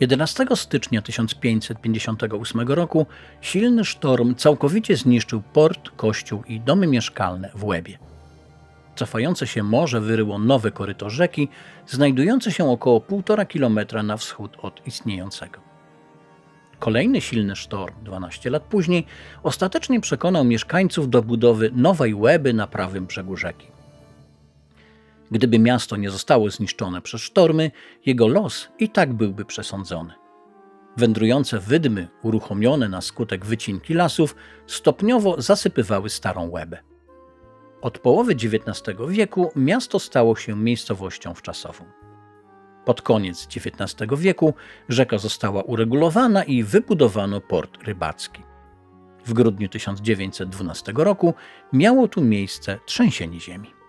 11 stycznia 1558 roku silny sztorm całkowicie zniszczył port, kościół i domy mieszkalne w Łebie. Cofające się morze wyryło nowe koryto rzeki, znajdujące się około 1,5 kilometra na wschód od istniejącego. Kolejny silny sztorm, 12 lat później, ostatecznie przekonał mieszkańców do budowy nowej Łeby na prawym brzegu rzeki. Gdyby miasto nie zostało zniszczone przez sztormy, jego los i tak byłby przesądzony. Wędrujące wydmy, uruchomione na skutek wycinki lasów, stopniowo zasypywały starą łebę. Od połowy XIX wieku miasto stało się miejscowością wczasową. Pod koniec XIX wieku rzeka została uregulowana i wybudowano port rybacki. W grudniu 1912 roku miało tu miejsce trzęsienie ziemi.